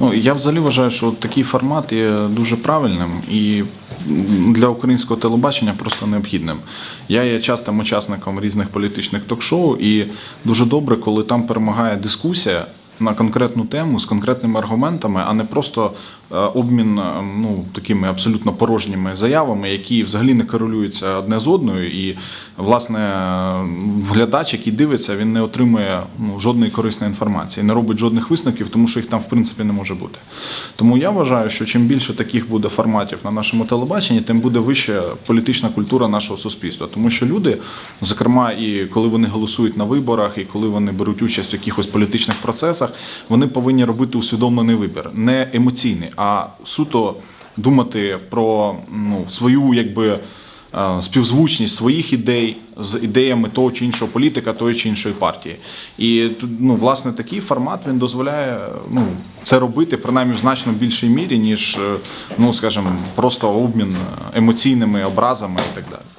Ну, я взагалі вважаю, що такий формат є дуже правильним і для українського телебачення просто необхідним. Я є частим учасником різних політичних ток-шоу, і дуже добре, коли там перемагає дискусія на конкретну тему з конкретними аргументами, а не просто е, обмін е, ну, такими абсолютно порожніми заявами, які взагалі не корелюються одне з одною. І, власне, глядач, який дивиться, він не отримує ну, жодної корисної інформації, не робить жодних висновків, тому що їх там в принципі не може бути. Тому я вважаю, що чим більше таких буде форматів на нашому телебаченні, тим буде вища політична культура нашого суспільства. Тому що люди, зокрема, і коли вони голосують на виборах, і коли вони беруть участь в якихось політичних процесах, вони повинні робити усвідомлений вибір, не емоційний, а суто думати про ну, свою якби. Е, Співзвучність своїх ідей з ідеями того чи іншого політика, тої чи іншої партії, і ну, власне такий формат він дозволяє ну, це робити принаймні в значно більшій мірі, ніж е, ну, скажімо, просто обмін емоційними образами і так далі.